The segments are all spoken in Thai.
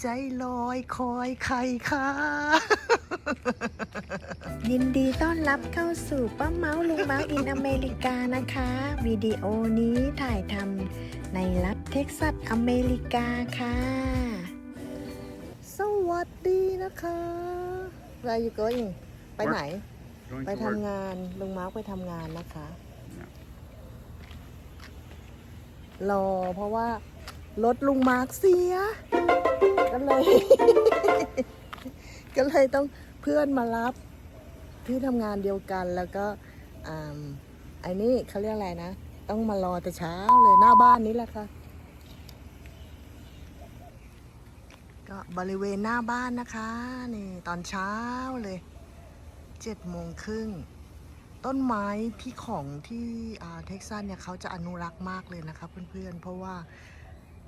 ใจลอยคอยใครคะยินดีต้อนรับเข้าสู่ป้าเมาส์ลุงเมาส์อินอเมริกานะคะ วิดีโอนี้ถ่ายทำในรัฐเท็กซัสอเมริกาค่ะ สวัสดีนะคะ Where you going ไปไหน Going ไป to ทำ work. งานลุงมาร์คไปทำงานนะคะ Yeah. รอเพราะว่ารถลุงมาร์คเสีย ก็เลย ก็เลยต้องเพื่อนมารับที่ทำงานเดียวกันแล้วก็อ่าไอ้นี่เขาเรียกอะไรนะ ต้องมารอแต่เช้าเลยหน้าบ้านนี้แหละค่ะ ก็บริเวณหน้าบ้านนะคะ นี่ตอนเช้าเลยเจ็ดโมงครึ่งต้นไม้ที่ของที่อ่าเท็กซัสเนี่ยเขาจะอนุรักษ์มากเลยนะคะเพื่อนๆ เพราะว่า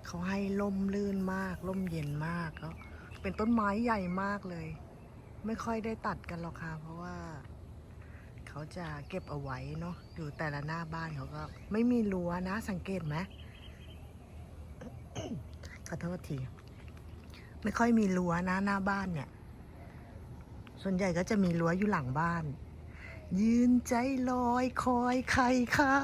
เขาให้ล่มลื่นมากล่มเย็นมากแล้วเป็นต้นไม้ใหญ่มากเลย ไม่ค่อยได้ตัดกันหรอกค่ะ เพราะว่า เขาจะเก็บเอาไว้เนาะอยู่แต่ละหน้าบ้านเขาก็ ไม่มีรั้วนะสังเกตไหมขอโทษทีไม่ค่อยมีรั้วนะหน้าบ้านเนี่ย ส่วนใหญ่ก็จะมีรั้วอยู่หลังบ้าน ยืนใจลอยคอยใครคะ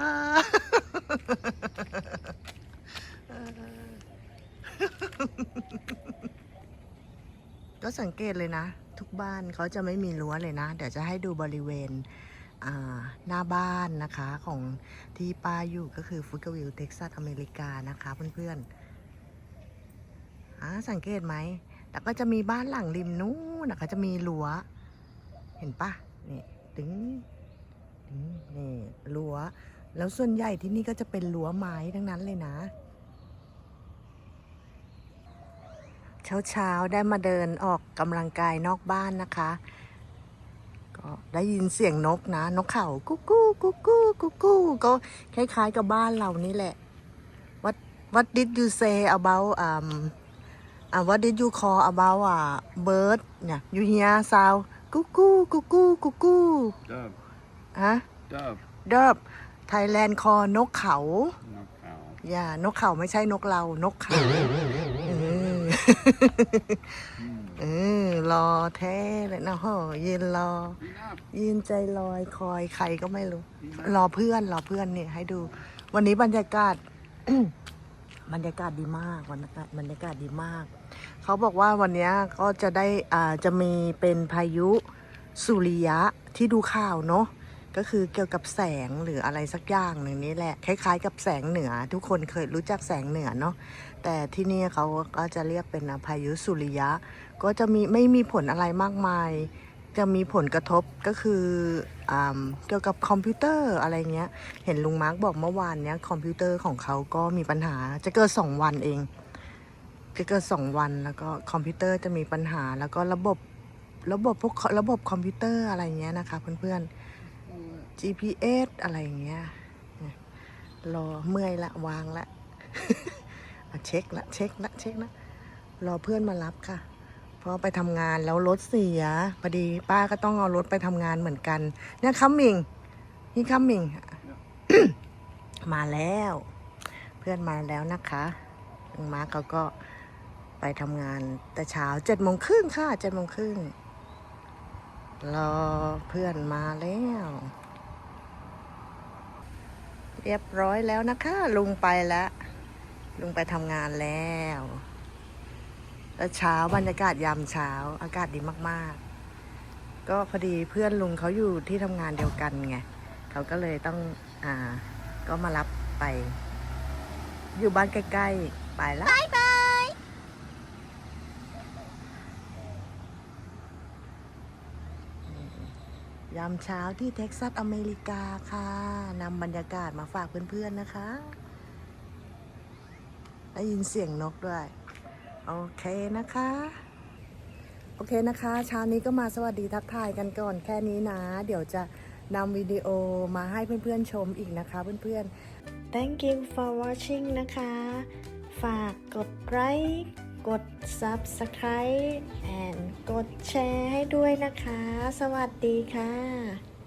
ก็สังเกตเลยนะ ทุกบ้านเขาจะไม่มีรั้วเลยนะ เดี๋ยวจะให้ดูบริเวณหน้าบ้านนะคะของที่ป้าอยู่ก็คือฟุตวิลเท็กซัสอเมริกานะคะเพื่อนๆอ่าสังเกตไหมแต่ก็จะมีบ้านหลังริมนู้นนะคะจะมีรั้ว เห็นปะนี่ถึงถึงนี่รั้ว แล้วส่วนใหญ่ที่นี่ก็จะเป็นรั้วไม้ทั้งนั้นเลยนะ เช้าเช้าๆ ได้มาเดินออกกำลังกายนอกบ้านนะคะ ก็ได้ยินเสียงนกนะ นกเขากุ๊กกู้กุ๊กกู้กุ๊กกู้ก็คล้ายๆกับบ้านเรานี่แหละ What What did you say about um uh, What did you call about uh, bird เนี่ย you hear sound กุ๊กกู้กุ๊กกู้กุ๊กกู้ Dove. ฮะ Dove. เดิบไทยแลนด์คอนกเขา No cow. อย่านกเขาไม่ใช่นกเรา นกเขา เออ Mm. เออรอแท้เลยนะโหยืนรอ Enough. ยืนใจลอยคอยใครก็ไม่รู้ Enough. รอเพื่อนรอเพื่อนเนี่ยให้ดู วันนี้บรรยากาศ บรรยากาศดีมากบรรยากาศบรรยากาศดีมาก เขาบอกว่าวันเนี้ยก็จะได้อ่าจะมีเป็นพายุสุริยะที่ดูข่าวเนาะ ก็คือเกี่ยวกับแสงหรืออะไรสักอย่างหนึ่งนี้แหละ คล้าย ๆ กับแสงเหนือ ทุกคนเคยรู้จักแสงเหนือเนาะแต่ที่นี่เขาก็จะเรียกเป็นพายุสุริยะ ก็จะมีไม่มีผลอะไรมากมาย จะมีผลกระทบก็คืออเกี่ยวกับคอมพิวเตอร์อะไรเงี้ย เห็นลุงมาร์กบอกเมื่อวานเนี้ยคอมพิวเตอร์ของเขาก็มีปัญหาจะเกิดสองวันเองจะเกิดสองวันแล้วก็คอมพิวเตอร์จะมีปัญหาแล้วก็ระบบระบบพวกระบบคอมพิวเตอร์อะไรเงี้ยนะคะเพื่อนๆ GPS อะไรเงี้ยเนี่ยรอเมื่อยละวางละเช็คละเช็คละเช็คละรอเพื่อนมารับค่ะ เพราะไปทำงานแล้วรถเสียพอดีป้าก็ต้องเอารถไปทำงานเหมือนกัน เนี่ยคัมมิงนี่คัมมิงมาแล้ว เพื่อนมาแล้วนะคะมาร์คเขาก็ไปทำงานแต่เช้าเจ็ดโมงครึ่งค่ะเจ็ดโมงครึ่ง รอเพื่อนมาแล้ว เรียบร้อยแล้วนะคะ ลุงไปแล้ว ลุงไปทำงานแล้วแล้วเช้าบรรยากาศยามเช้า อากาศดีมาก ๆ ก็พอดีเพื่อนลุงเขาอยู่ที่ทำงานเดียวกันไงเขาก็เลยต้องอ่า ก็มารับไป อยู่บ้านใกล้ ๆ ไปแล้วบายบาย ยามเช้าที่เท็กซัสอเมริกาค่ะนำบรรยากาศมาฝากเพื่อนๆนะคะได้ยินเสียงนกด้วย โอเคนะคะ โอเคนะคะเช้านี้ก็มาสวัสดีทักทายกันก่อนแค่นี้นะ เดี๋ยวจะนำวิดีโอมาให้เพื่อนๆชมอีกนะคะเพื่อนๆ Thank you for watching นะคะ ฝากกดไลค์ กด Subscribe and กดแชร์ให้ด้วยนะคะ สวัสดีค่ะ